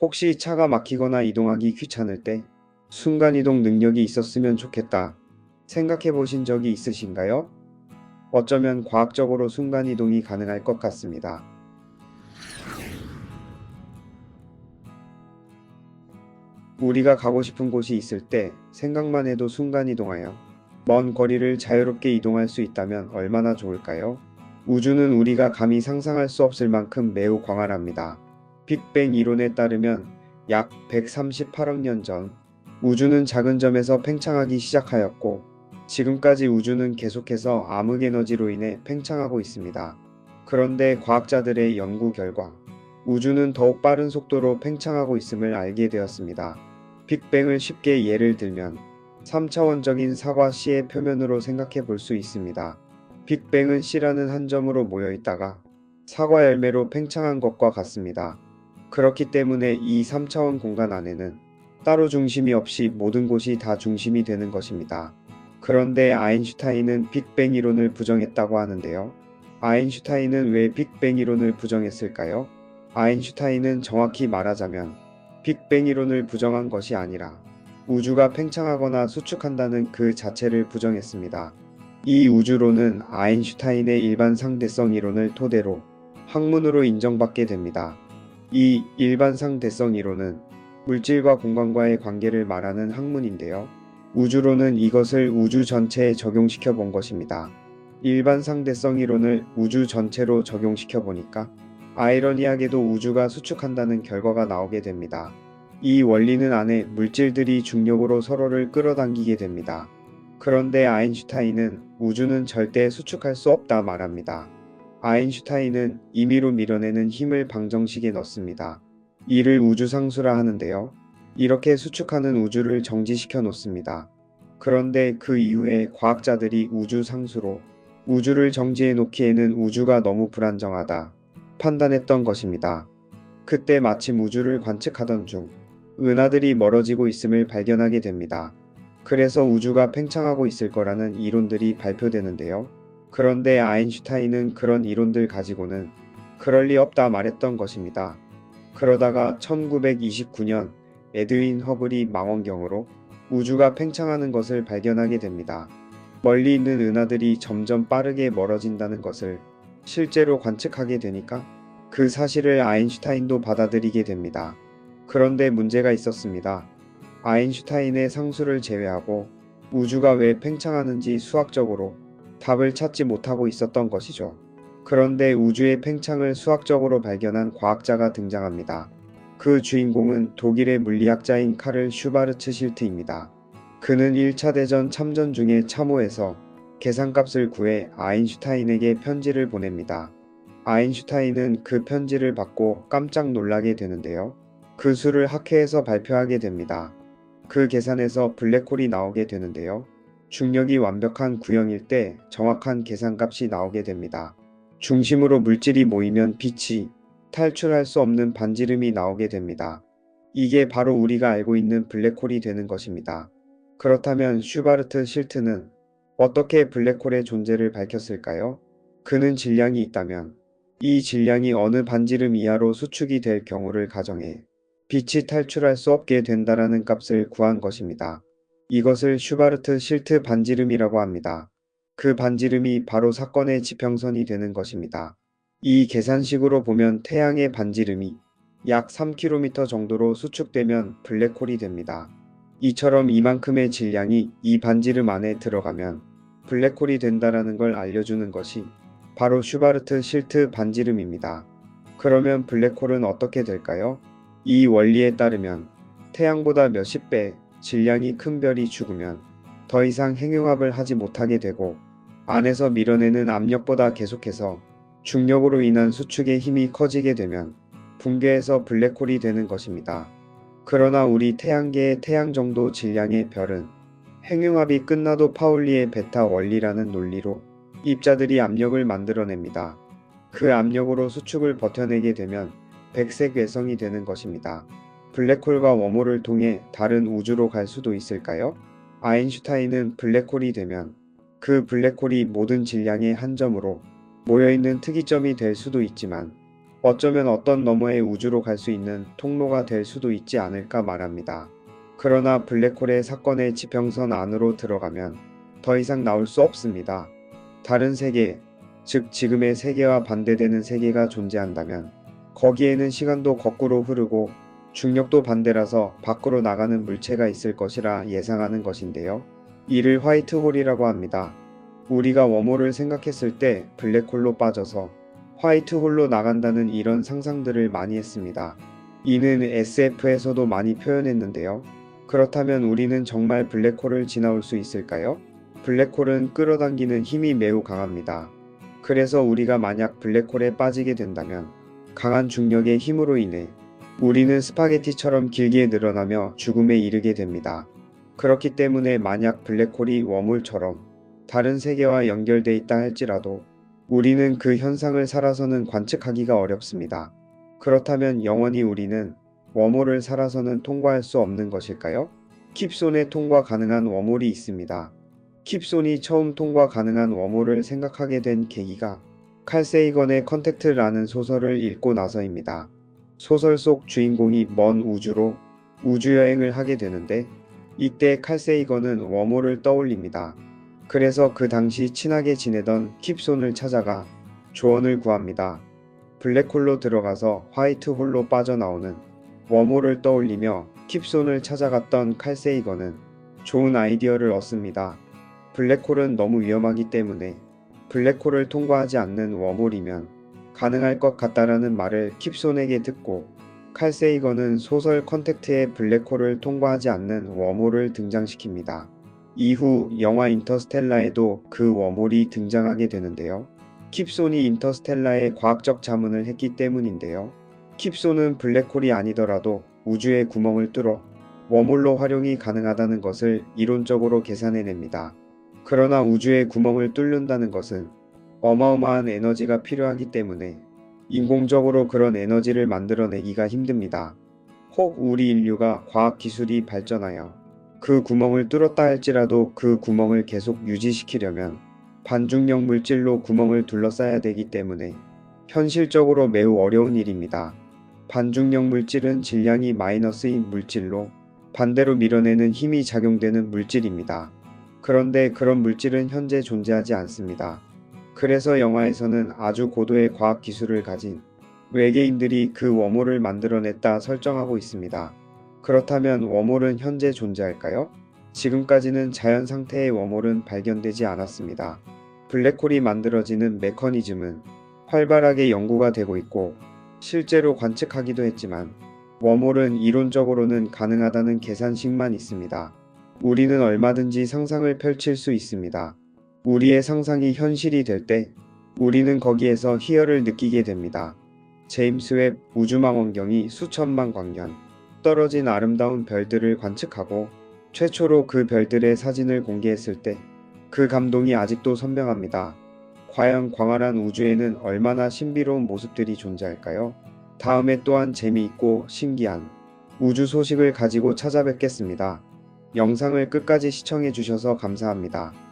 혹시 차가 막히거나 이동하기 귀찮을 때 순간이동 능력이 있었으면 좋겠다 생각해 보신 적이 있으신가요? 어쩌면 과학적으로 순간이동이 가능할 것 같습니다. 우리가 가고 싶은 곳이 있을 때 생각만 해도 순간이동하여 먼 거리를 자유롭게 이동할 수 있다면 얼마나 좋을까요? 우주는 우리가 감히 상상할 수 없을 만큼 매우 광활합니다. 빅뱅 이론에 따르면 약 138억 년 전 우주는 작은 점에서 팽창하기 시작하였고 지금까지 우주는 계속해서 암흑 에너지로 인해 팽창하고 있습니다. 그런데 과학자들의 연구 결과 우주는 더욱 빠른 속도로 팽창하고 있음을 알게 되었습니다. 빅뱅을 쉽게 예를 들면 3차원적인 사과 씨의 표면으로 생각해 볼 수 있습니다. 빅뱅은 C라는 한 점으로 모여 있다가 사과 열매로 팽창한 것과 같습니다. 그렇기 때문에 이 3차원 공간 안에는 따로 중심이 없이 모든 곳이 다 중심이 되는 것입니다. 그런데 아인슈타인은 빅뱅 이론을 부정했다고 하는데요. 아인슈타인은 왜 빅뱅 이론을 부정했을까요? 아인슈타인은 정확히 말하자면 빅뱅 이론을 부정한 것이 아니라 우주가 팽창하거나 수축한다는 그 자체를 부정했습니다. 이 우주론은 아인슈타인의 일반 상대성 이론을 토대로 학문으로 인정받게 됩니다. 이 일반 상 대성 이론은 물질과 공간과의 관계를 말하는 학문인데요. 우주론은 이것을 우주 전체에 적용시켜 본 것입니다. 일반 상대성 이론을 우주 전체로 적용시켜 보니까 아이러니하게도 우주가 수축한다는 결과가 나오게 됩니다. 이 원리는 안에 물질들이 중력으로 서로를 끌어당기게 됩니다. 그런데 아인슈타인은 우주는 절대 수축할 수 없다 말합니다. 아인슈타인은 임의로 밀어내는 힘을 방정식에 넣습니다. 이를 우주상수라 하는데요. 이렇게 수축하는 우주를 정지시켜 놓습니다. 그런데 그 이후에 과학자들이 우주상수로 우주를 정지해 놓기에는 우주가 너무 불안정하다 판단했던 것입니다. 그때 마침 우주를 관측하던 중 은하들이 멀어지고 있음을 발견하게 됩니다. 그래서 우주가 팽창하고 있을 거라는 이론들이 발표되는데요. 그런데 아인슈타인은 그런 이론들 가지고는 그럴 리 없다 말했던 것입니다. 그러다가 1929년 에드윈 허블이 망원경으로 우주가 팽창하는 것을 발견하게 됩니다. 멀리 있는 은하들이 점점 빠르게 멀어진다는 것을 실제로 관측하게 되니까 그 사실을 아인슈타인도 받아들이게 됩니다. 그런데 문제가 있었습니다. 아인슈타인의 상수를 제외하고 우주가 왜 팽창하는지 수학적으로 답을 찾지 못하고 있었던 것이죠. 그런데 우주의 팽창을 수학적으로 발견한 과학자가 등장합니다. 그 주인공은 독일의 물리학자인 카를 슈바르츠 실트입니다. 그는 1차 대전 참전 중에 참호에서 계산값을 구해 아인슈타인에게 편지를 보냅니다. 아인슈타인은 그 편지를 받고 깜짝 놀라게 되는데요. 그 수를 학회에서 발표하게 됩니다. 그 계산에서 블랙홀이 나오게 되는데요. 중력이 완벽한 구형일 때 정확한 계산값이 나오게 됩니다. 중심으로 물질이 모이면 빛이 탈출할 수 없는 반지름이 나오게 됩니다. 이게 바로 우리가 알고 있는 블랙홀이 되는 것입니다. 그렇다면 슈바르트 실트는 어떻게 블랙홀의 존재를 밝혔을까요? 그는 질량이 있다면 이 질량이 어느 반지름 이하로 수축이 될 경우를 가정해 빛이 탈출할 수 없게 된다라는 값을 구한 것입니다. 이것을 슈바르트 실트 반지름이라고 합니다. 그 반지름이 바로 사건의 지평선이 되는 것입니다. 이 계산식으로 보면 태양의 반지름이 약 3km 정도로 수축되면 블랙홀이 됩니다. 이처럼 이만큼의 질량이 이 반지름 안에 들어가면 블랙홀이 된다라는 걸 알려주는 것이 바로 슈바르트 실트 반지름입니다. 그러면 블랙홀은 어떻게 될까요? 이 원리에 따르면 태양보다 몇십 배 질량이 큰 별이 죽으면 더 이상 행용합을 하지 못하게 되고 안에서 밀어내는 압력보다 계속해서 중력으로 인한 수축의 힘이 커지게 되면 붕괴해서 블랙홀이 되는 것입니다. 그러나 우리 태양계의 태양 정도 질량의 별은 행용합이 끝나도 파울리의 베타 원리라는 논리로 입자들이 압력을 만들어냅니다. 그 압력으로 수축을 버텨내게 되면 백색 외성이 되는 것입니다. 블랙홀과 웜홀을 통해 다른 우주로 갈 수도 있을까요? 아인슈타인은 블랙홀이 되면 그 블랙홀이 모든 질량의 한 점으로 모여있는 특이점이 될 수도 있지만 어쩌면 어떤 너머의 우주로 갈 수 있는 통로가 될 수도 있지 않을까 말합니다. 그러나 블랙홀의 사건의 지평선 안으로 들어가면 더 이상 나올 수 없습니다. 다른 세계, 즉 지금의 세계와 반대되는 세계가 존재한다면 거기에는 시간도 거꾸로 흐르고 중력도 반대라서 밖으로 나가는 물체가 있을 것이라 예상하는 것인데요. 이를 화이트홀이라고 합니다. 우리가 웜홀을 생각했을 때 블랙홀로 빠져서 화이트홀로 나간다는 이런 상상들을 많이 했습니다. 이는 SF에서도 많이 표현했는데요. 그렇다면 우리는 정말 블랙홀을 지나올 수 있을까요? 블랙홀은 끌어당기는 힘이 매우 강합니다. 그래서 우리가 만약 블랙홀에 빠지게 된다면 강한 중력의 힘으로 인해 우리는 스파게티처럼 길게 늘어나며 죽음에 이르게 됩니다. 그렇기 때문에 만약 블랙홀이 웜홀처럼 다른 세계와 연결돼 있다 할지라도 우리는 그 현상을 살아서는 관측하기가 어렵습니다. 그렇다면 영원히 우리는 웜홀을 살아서는 통과할 수 없는 것일까요? 킵손에 통과 가능한 웜홀이 있습니다. 킵손이 처음 통과 가능한 웜홀을 생각하게 된 계기가 칼 세이건의 컨택트라는 소설을 읽고 나서입니다. 소설 속 주인공이 먼 우주로 우주여행을 하게 되는데 이때 칼 세이건은 웜홀을 떠올립니다. 그래서 그 당시 친하게 지내던 킵손을 찾아가 조언을 구합니다. 블랙홀로 들어가서 화이트홀로 빠져나오는 웜홀을 떠올리며 킵손을 찾아갔던 칼 세이건은 좋은 아이디어를 얻습니다. 블랙홀은 너무 위험하기 때문에 블랙홀을 통과하지 않는 웜홀이면 가능할 것 같다라는 말을 킵손에게 듣고 칼 세이건은 소설 컨택트의 블랙홀을 통과하지 않는 웜홀을 등장시킵니다. 이후 영화 인터스텔라에도 그 웜홀이 등장하게 되는데요. 킵손이 인터스텔라의 과학적 자문을 했기 때문인데요. 킵손은 블랙홀이 아니더라도 우주의 구멍을 뚫어 웜홀로 활용이 가능하다는 것을 이론적으로 계산해냅니다. 그러나 우주의 구멍을 뚫는다는 것은 어마어마한 에너지가 필요하기 때문에 인공적으로 그런 에너지를 만들어내기가 힘듭니다. 혹 우리 인류가 과학 기술이 발전하여 그 구멍을 뚫었다 할지라도 그 구멍을 계속 유지시키려면 반중력 물질로 구멍을 둘러싸야 되기 때문에 현실적으로 매우 어려운 일입니다. 반중력 물질은 질량이 마이너스인 물질로 반대로 밀어내는 힘이 작용되는 물질입니다. 그런데 그런 물질은 현재 존재하지 않습니다. 그래서 영화에서는 아주 고도의 과학 기술을 가진 외계인들이 그 웜홀을 만들어냈다 설정하고 있습니다. 그렇다면 웜홀은 현재 존재할까요? 지금까지는 자연 상태의 웜홀은 발견되지 않았습니다. 블랙홀이 만들어지는 메커니즘은 활발하게 연구가 되고 있고 실제로 관측하기도 했지만 웜홀은 이론적으로는 가능하다는 계산식만 있습니다. 우리는 얼마든지 상상을 펼칠 수 있습니다. 우리의 상상이 현실이 될 때 우리는 거기에서 희열을 느끼게 됩니다. 제임스 웹 우주망원경이 수천만 광년 떨어진 아름다운 별들을 관측하고 최초로 그 별들의 사진을 공개했을 때 그 감동이 아직도 선명합니다. 과연 광활한 우주에는 얼마나 신비로운 모습들이 존재할까요? 다음에 또한 재미있고 신기한 우주 소식을 가지고 찾아뵙겠습니다. 영상을 끝까지 시청해 주셔서 감사합니다.